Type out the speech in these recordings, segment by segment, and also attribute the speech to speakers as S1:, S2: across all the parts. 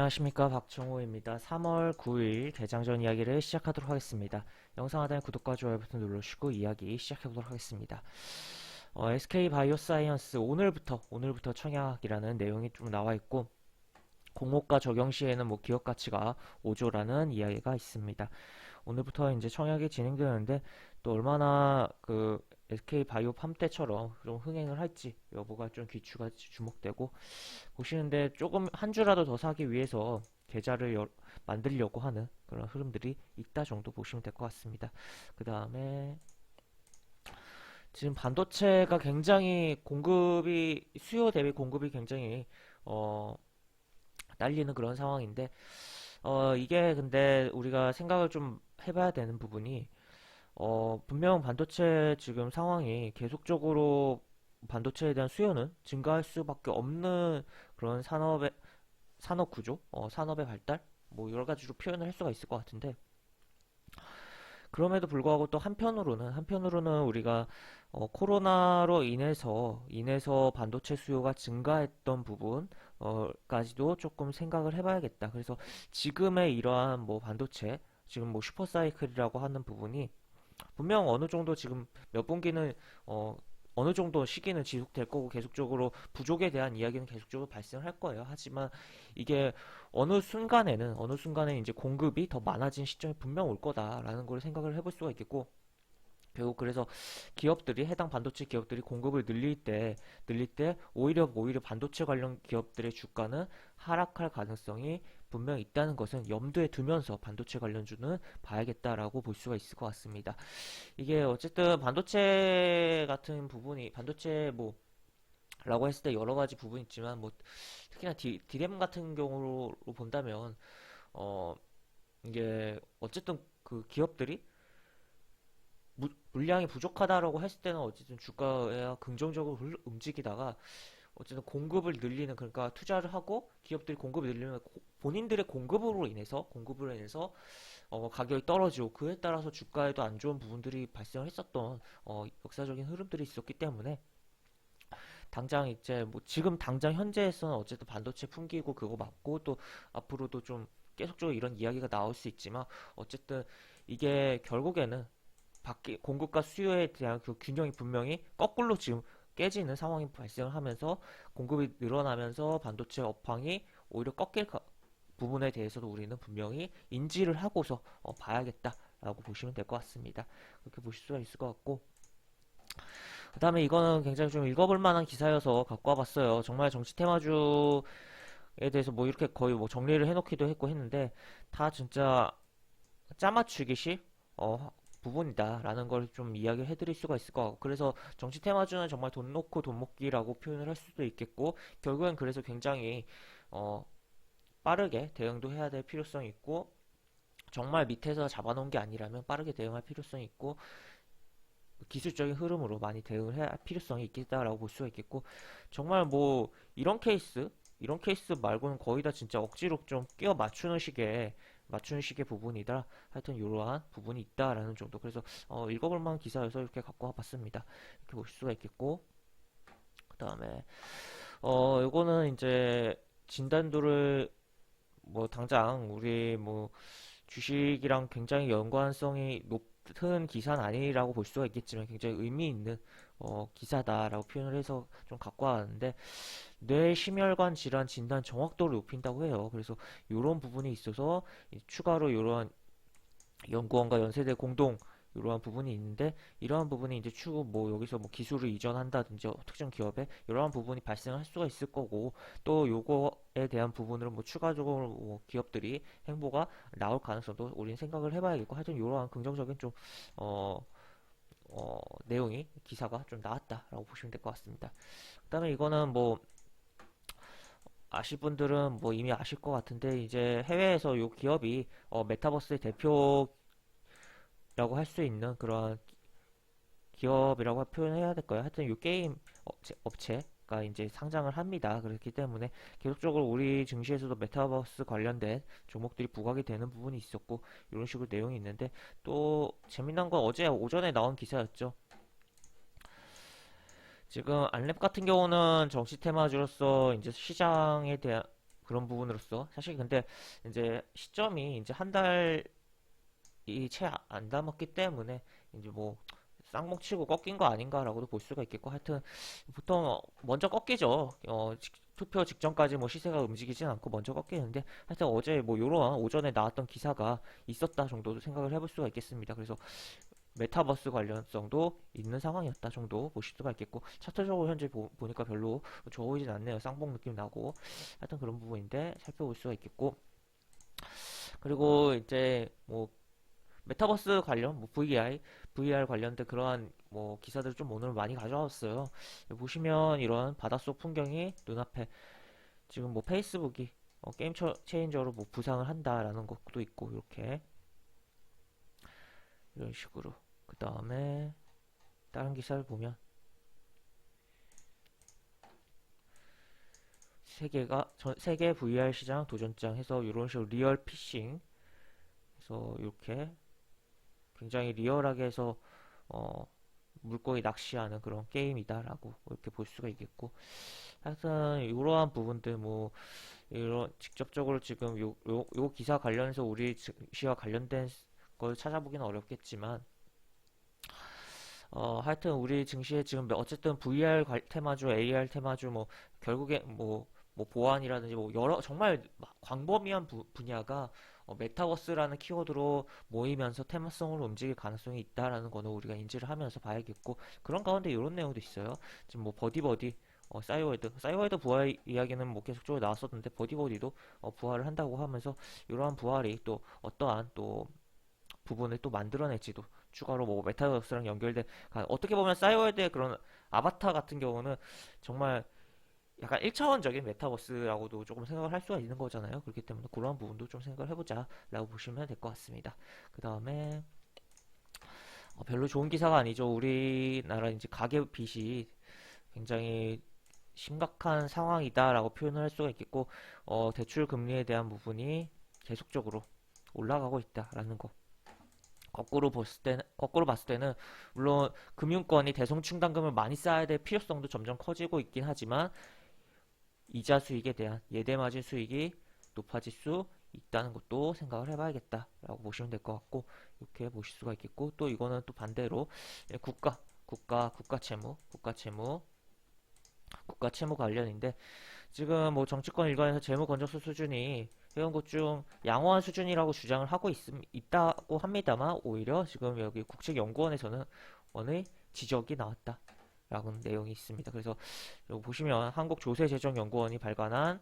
S1: 안녕하십니까 박정호입니다. 3월 9일 개장전 이야기를 시작하도록 하겠습니다. 영상 하단에 구독과 좋아요 버튼 눌러주시고 이야기 시작해보도록 하겠습니다. 어, SK 바이오사이언스 오늘부터 오늘부터 청약이라는 내용이 좀 나와 있고 공모가 적용 시에는 뭐 기업 가치가 5조라는 이야기가 있습니다. 오늘부터 이제 청약이 진행되는데 또 얼마나 그 SK 바이오 팜 때처럼 좀 흥행을 할지 여부가 좀 귀추가 주목되고 보시는데 조금 한 주라도 더 사기 위해서 계좌를 열- 만들려고 하는 그런 흐름들이 있다 정도 보시면 될 것 같습니다. 그 다음에 지금 반도체가 굉장히 공급이 수요 대비 공급이 굉장히 어 딸리는 그런 상황인데 어 이게 근데 우리가 생각을 좀 해봐야 되는 부분이 어 분명 반도체 지금 상황이 계속적으로 반도체에 대한 수요는 증가할 수밖에 없는 그런 산업의 산업 구조, 어, 산업의 발달, 뭐 여러 가지로 표현을 할 수가 있을 것 같은데. 그럼에도 불구하고 또 한편으로는 한편으로는 우리가 어, 코로나로 인해서 인해서 반도체 수요가 증가했던 부분 어까지도 조금 생각을 해봐야겠다. 그래서 지금의 이러한 뭐 반도체 지금 뭐 슈퍼사이클이라고 하는 부분이 분명 어느 정도 지금 몇 분기는 어 어느 정도 시기는 지속될 거고 계속적으로 부족에 대한 이야기는 계속적으로 발생할 거예요. 하지만 이게 어느 순간에는 어느 순간에 이제 공급이 더 많아진 시점이 분명 올 거다라는 걸 생각을 해볼 수가 있겠고 결국 그래서 기업들이 해당 반도체 기업들이 공급을 늘릴 때 늘릴 때 오히려 오히려 반도체 관련 기업들의 주가는 하락할 가능성이 분명 있다는 것은 염두에 두면서 반도체 관련주는 봐야겠다라고 볼 수가 있을 것 같습니다. 이게 어쨌든 반도체 같은 부분이 반도체 뭐 라고 했을 때 여러 가지 부분이 있지만 뭐 특히나 디, 디램 같은 경우로 본다면 어 이게 어쨌든 그 기업들이 무- 물량이 부족하다라고 했을 때는 어쨌든 주가가 긍정적으로 흘- 움직이다가 어쨌든 공급을 늘리는 그러니까 투자를 하고 기업들이 공급을 늘리면 고- 본인들의 공급으로 인해서 공급으로 인해서 어, 가격이 떨어지고 그에 따라서 주가에도 안 좋은 부분들이 발생을 했었던 어, 역사적인 흐름들이 있었기 때문에 당장 이제 뭐 지금 당장 현재에서는 어쨌든 반도체 풍기고 그거 맞고 또 앞으로도 좀 계속적으로 이런 이야기가 나올 수 있지만 어쨌든 이게 결국에는 밖에 공급과 수요에 대한 그 균형이 분명히 거꾸로 지금 깨지는 상황이 발생을 하면서 공급이 늘어나면서 반도체 업황이 오히려 꺾일 가- 부분에 대해서도 우리는 분명히 인지를 하고서 어, 봐야겠다라고 보시면 될 것 같습니다. 그렇게 보실 수가 있을 것 같고 그 다음에 이거는 굉장히 좀 읽어볼 만한 기사여서 갖고 와봤어요. 정말 정치 테마주에 대해서 뭐 이렇게 거의 뭐 정리를 해놓기도 했고 했는데 다 진짜 짜맞추기식 어, 부분이다라는 걸 좀 이야기를 해드릴 수가 있을 것 같고 그래서 정치 테마주는 정말 돈 놓고 돈 먹기라고 표현을 할 수도 있겠고 결국엔 그래서 굉장히 어, 빠르게 대응도 해야 될 필요성이 있고 정말 밑에서 잡아놓은 게 아니라면 빠르게 대응할 필요성이 있고 기술적인 흐름으로 많이 대응을 할 필요성이 있겠다라고 볼 수가 있겠고 정말 뭐 이런 케이스 이런 케이스 말고는 거의 다 진짜 억지로 좀 끼워 맞추는 식의 맞추는 식의 부분이다. 하여튼 이러한 부분이 있다라는 정도. 그래서 어, 읽어볼 만한 기사여서 이렇게 갖고 와봤습니다. 이렇게 보실 수가 있겠고. 그 다음에 어 요거는 이제 진단도를 뭐 당장 우리 뭐 주식이랑 굉장히 연관성이 높 은 기사는 아니라고 볼 수가 있겠지만 굉장히 의미 있는 어, 기사다라고 표현을 해서 좀 갖고 왔는데 뇌 심혈관 질환 진단 정확도를 높인다고 해요. 그래서 이런 부분이 있어서 이 추가로 이러한 연구원과 연세대 공동 이러한 부분이 있는데 이러한 부분이 이제 추후 뭐 여기서 뭐 기술을 이전한다든지 특정 기업에 이러한 부분이 발생할 수가 있을 거고 또 요거에 대한 부분으로 뭐 추가적으로 뭐 기업들이 행보가 나올 가능성도 우리는 생각을 해봐야겠고 하여튼 이러한 긍정적인 좀 어, 어, 내용이 기사가 좀 나왔다라고 보시면 될 것 같습니다. 그다음에 이거는 뭐 아실 분들은 뭐 이미 아실 것 같은데 이제 해외에서 요 기업이 어, 메타버스의 대표 라고 할 수 있는 그런 기업이라고 표현해야 될 거예요. 하여튼 요 게임 업체, 업체 가 이제 상장을 합니다. 그렇기 때문에 계속적으로 우리 증시에서도 메타버스 관련된 종목들이 부각이 되는 부분이 있었고 이런 식으로 내용이 있는데 또 재미난 건 어제 오전에 나온 기사였죠. 지금 안랩 같은 경우는 정치 테마주로서 이제 시장에 대한 그런 부분으로서 사실 근데 이제 시점이 이제 한달 이 채안 남았기 때문에 이제 뭐 쌍봉 치고 꺾인 거 아닌가라고도 볼 수가 있겠고 하여튼 보통 먼저 꺾이죠. 어, 직- 투표 직전까지 뭐 시세가 움직이진 않고 먼저 꺾이는데 하여튼 어제 뭐 요런 오전에 나왔던 기사가 있었다 정도도 생각을 해볼 수가 있겠습니다. 그래서 메타버스 관련성도 있는 상황이었다 정도 보실 수가 있겠고 차트적으로 현재 보, 니까 별로 보이진 않네요. 쌍봉 느낌 나고 하여튼 그런 부분인데 살펴볼 수가 있겠고 그리고 이제 뭐 메타버스 관련 뭐 VI, VR 관련된 그러한 뭐 기사들 좀 오늘 많이 가져왔어요. 보시면 이런 바닷속 풍경이 눈앞에 지금 뭐 페이스북이 어, 게임 처- 체인저로 뭐 부상을 한다라는 것도 있고 이렇게. 이런 식으로. 그 다음에 다른 기사를 보면 세계가 전 세계 VR 시장 도전장 해서 이런 식으로 리얼 피싱. 해서 이렇게 굉장히 리얼하게 해서 어, 물고기 낚시하는 그런 게임이다라고 이렇게 볼 수가 있겠고 하여튼 이러한 부분들 뭐 이런 직접적으로 지금 요, 요, 요 기사 관련해서 우리 증시와 관련된 걸 찾아보기는 어렵겠지만 어 하여튼 우리 증시에 지금 어쨌든 VR 관- 테마주, AR 테마주 뭐 결국에 뭐 뭐 보안이라든지 뭐 여러 정말 막 광범위한 부- 분야가 어, 메타버스라는 키워드로 모이면서 테마성으로 움직일 가능성이 있다라는 거는 우리가 인지를 하면서 봐야겠고 그런 가운데 이런 내용도 있어요. 지금 뭐 버디버디 어, 싸이월드 싸이월드 부활 이야기는 뭐 계속적으로 나왔었는데 버디버디도 어, 부활을 한다고 하면서 이러한 부활이 또 어떠한 또 부분을 또 만들어낼지도 추가로 뭐 메타버스랑 연결된 가- 어떻게 보면 싸이월드의 그런 아바타 같은 경우는 정말 약간 1차원적인 메타버스라고도 조금 생각을 할 수가 있는 거잖아요. 그렇기 때문에 그런 부분도 좀 생각을 해보자 라고 보시면 될 것 같습니다. 그 다음에 어, 별로 좋은 기사가 아니죠. 우리나라 이제 가계 빚이 굉장히 심각한 상황이다라고 표현을 할 수가 있겠고 어, 대출 금리에 대한 부분이 계속적으로 올라가고 있다라는 거. 거꾸로 봤을 때는 거꾸로 봤을 때는 물론 금융권이 대성충당금을 많이 쌓아야 될 필요성도 점점 커지고 있긴 하지만 이자 수익에 대한 예대 마진 수익이 높아질 수 있다는 것도 생각을 해봐야겠다 라고 보시면 될 것 같고 이렇게 보실 수가 있겠고 또 이거는 또 반대로 예, 국가 국가 국가 채무 국가 채무 국가 채무 관련인데 지금 뭐 정치권 일관에서 재무 건전수 수준이 것중 양호한 수준이라고 주장을 하고 있, 있다고 합니다만 오히려 지금 여기 국책연구원에서는 어느 지적이 나왔다. 라는 내용이 있습니다. 그래서 여기 보시면 한국조세재정연구원이 발간한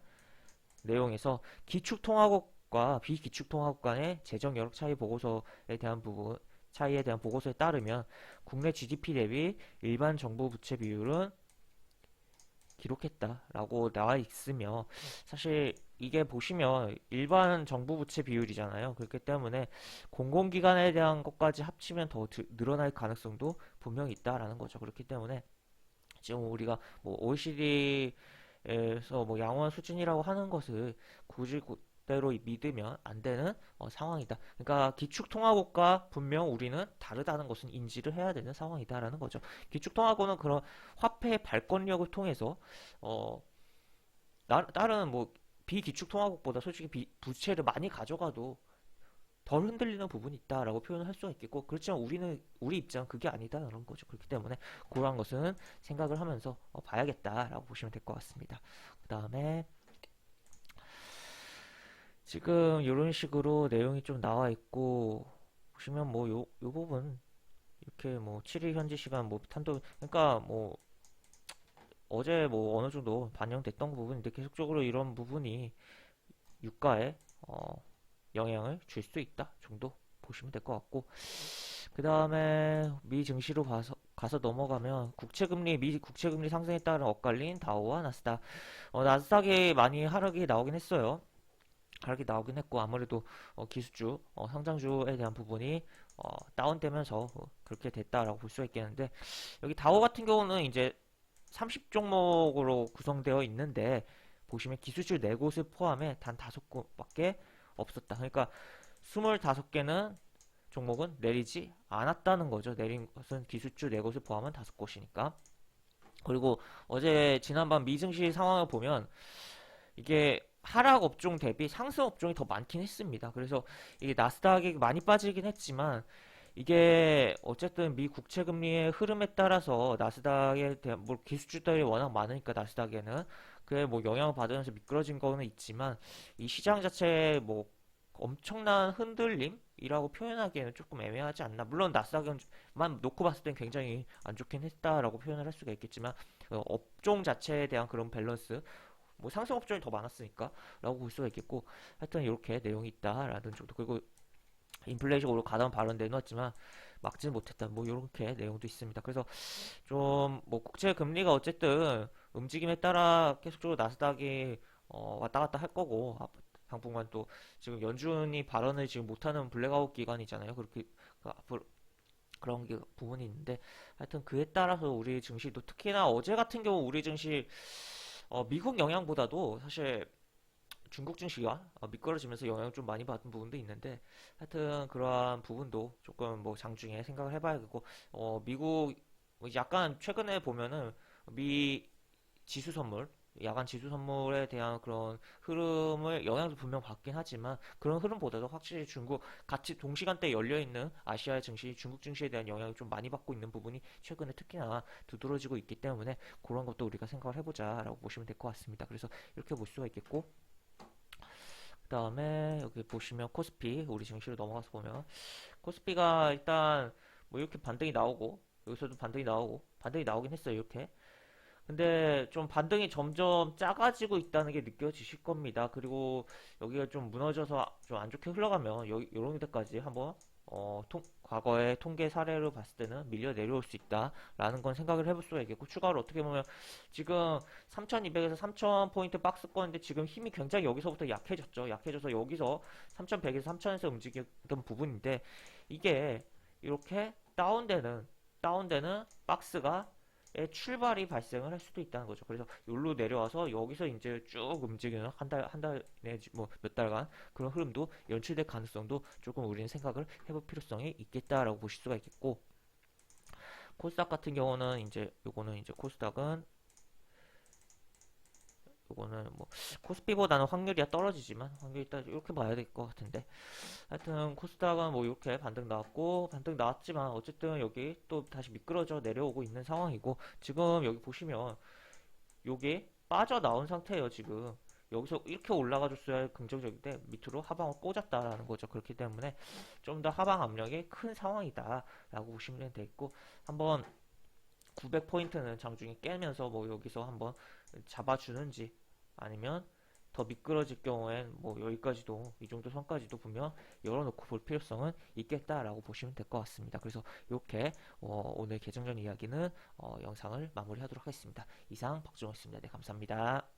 S1: 내용에서 기축통화국과 비기축통화국 간의 재정 여력 차이 보고서에 대한 부분 차이에 대한 보고서에 따르면 국내 GDP 대비 일반 정부 부채 비율은 기록했다라고 나와 있으며 사실 이게 보시면 일반 정부 부채 비율이잖아요. 그렇기 때문에 공공기관에 대한 것까지 합치면 더 드- 늘어날 가능성도 분명히 있다라는 거죠. 그렇기 때문에 지금 우리가 뭐 OECD에서 뭐 양호한 수준이라고 하는 것을 굳이 그대로 믿으면 안 되는 어, 상황이다. 그러니까 기축통화국과 분명 우리는 다르다는 것은 인지를 해야 되는 상황이다라는 거죠. 기축통화국은 그런 화폐의 발권력을 통해서 어 나- 다른 뭐 비기축통화국보다 솔직히 비- 부채를 많이 가져가도 덜 흔들리는 부분이 있다라고 표현을 할 수가 있겠고 그렇지만 우리는 우리 입장 은 그게 아니다라는 거죠. 그렇기 때문에 그러한 것은 생각을 하면서 어, 봐야겠다라고 보시면 될 것 같습니다. 그 다음에 지금 이런 식으로 내용이 좀 나와 있고 보시면 뭐 요 요 부분 이렇게 뭐 7일 현지 시간 뭐 탄도 그러니까 뭐 어제 뭐 어느 정도 반영됐던 부분인데 계속적으로 이런 부분이 유가에 어, 영향을 줄 수 있다 정도 보시면 될 것 같고 그 다음에 미 증시로 가서, 가서 넘어가면 국채금리 미 국채금리 상승에 따른 엇갈린 다우와 나스닥. 어, 나스닥이 많이 하락이 나오긴 했어요. 하락이 나오긴 했고 아무래도 어, 기술주 어, 상장주에 대한 부분이 어, 다운되면서 어, 그렇게 됐다라고 볼 수가 있겠는데 여기 다우 같은 경우는 이제 30종목으로 구성되어 있는데 보시면 기술주 4곳을 포함해 단 5곳밖에 없었다. 그러니까 25개는 종목은 내리지 않았다는 거죠. 내린 것은 기술주 4곳을 포함한 5곳이니까. 그리고 어제 지난밤 미증시 상황을 보면 이게 하락 업종 대비 상승 업종이 더 많긴 했습니다. 그래서 이게 나스닥이 많이 빠지긴 했지만 이게 어쨌든 미 국채 금리의 흐름에 따라서 나스닥에 대한 뭐 기술주들이 워낙 많으니까 나스닥에는 그에 뭐 영향을 받으면서 미끄러진 거는 있지만 이 시장 자체에 뭐 엄청난 흔들림이라고 표현하기에는 조금 애매하지 않나. 물론 나스닥만 놓고 봤을 땐 굉장히 안 좋긴 했다라고 표현을 할 수가 있겠지만 어, 업종 자체에 대한 그런 밸런스 뭐 상승 업종이 더 많았으니까 라고 볼 수가 있겠고 하여튼 이렇게 내용이 있다라는 정도. 그리고 인플레이션으로 가다운 발언 내놓았지만 막지는 못했다. 뭐 이렇게 내용도 있습니다. 그래서 좀 뭐 국채 금리가 어쨌든 움직임에 따라 계속적으로 나스닥이 어, 왔다 갔다 할 거고 앞- 당분간 또 지금 연준이 발언을 지금 못하는 블랙아웃 기간이잖아요. 그렇게 그 앞으로 그런 게 부분이 있는데 하여튼 그에 따라서 우리 증시도 특히나 어제 같은 경우 우리 증시 어, 미국 영향보다도 사실 중국 증시가 어, 미끄러지면서 영향을 좀 많이 받은 부분도 있는데 하여튼 그러한 부분도 조금 뭐 장중에 생각을 해봐야겠고 어, 미국 약간 최근에 보면은 미 지수 선물 야간 지수 선물에 대한 그런 흐름을 영향도 분명 받긴 하지만 그런 흐름보다도 확실히 중국 같이 동시간대에 열려 있는 아시아의 증시, 중국 증시에 대한 영향을 좀 많이 받고 있는 부분이 최근에 특히나 두드러지고 있기 때문에 그런 것도 우리가 생각을 해보자라고 보시면 될 것 같습니다. 그래서 이렇게 볼 수가 있겠고 그 다음에 여기 보시면 코스피 우리 증시로 넘어가서 보면 코스피가 일단 뭐 이렇게 반등이 나오고 여기서도 반등이 나오고 반등이 나오긴 했어요 이렇게 근데 좀 반등이 점점 작아지고 있다는 게 느껴지실 겁니다 그리고 여기가 좀 무너져서 좀 안 좋게 흘러가면 여기 요런 데까지 한번 어, 통, 과거의 통계 사례를 봤을 때는 밀려 내려올 수 있다라는 건 생각을 해볼 수가 있겠고 추가로 어떻게 보면 지금 3200에서 3000포인트 박스권인데 지금 힘이 굉장히 여기서부터 약해졌죠. 약해져서 여기서 3100에서 3000에서 움직이던 부분인데 이게 이렇게 다운되는 다운되는 박스가 의 출발이 발생을 할 수도 있다는 거죠. 그래서 여기로 내려와서 여기서 이제 쭉 움직이는 한 달, 한 달 내지 뭐 몇 달간 그런 흐름도 연출될 가능성도 조금 우리는 생각을 해볼 필요성이 있겠다라고 보실 수가 있겠고 코스닥 같은 경우는 이제 요거는 이제 코스닥은 요거는 뭐 코스피보다는 확률이 떨어지지만 확률이 일단 이렇게 봐야 될 것 같은데. 하여튼 코스닥은 뭐 이렇게 반등 나왔고 반등 나왔지만 어쨌든 여기 또 다시 미끄러져 내려오고 있는 상황이고 지금 여기 보시면 요게 빠져나온 상태예요 지금. 여기서 이렇게 올라가 줬어야 긍정적인데 밑으로 하방을 꽂았다라는 거죠. 그렇기 때문에 좀 더 하방 압력이 큰 상황이다 라고 보시면 되겠고 한번 900포인트는 장중에 깨면서 뭐 여기서 한번 잡아주는지 아니면 더 미끄러질 경우엔 뭐 여기까지도 이 정도 선까지도 보면 열어놓고 볼 필요성은 있겠다라고 보시면 될 것 같습니다. 그래서 이렇게 어, 오늘 개정전 이야기는 어, 영상을 마무리하도록 하겠습니다. 이상 박정호였습니다. 네, 감사합니다.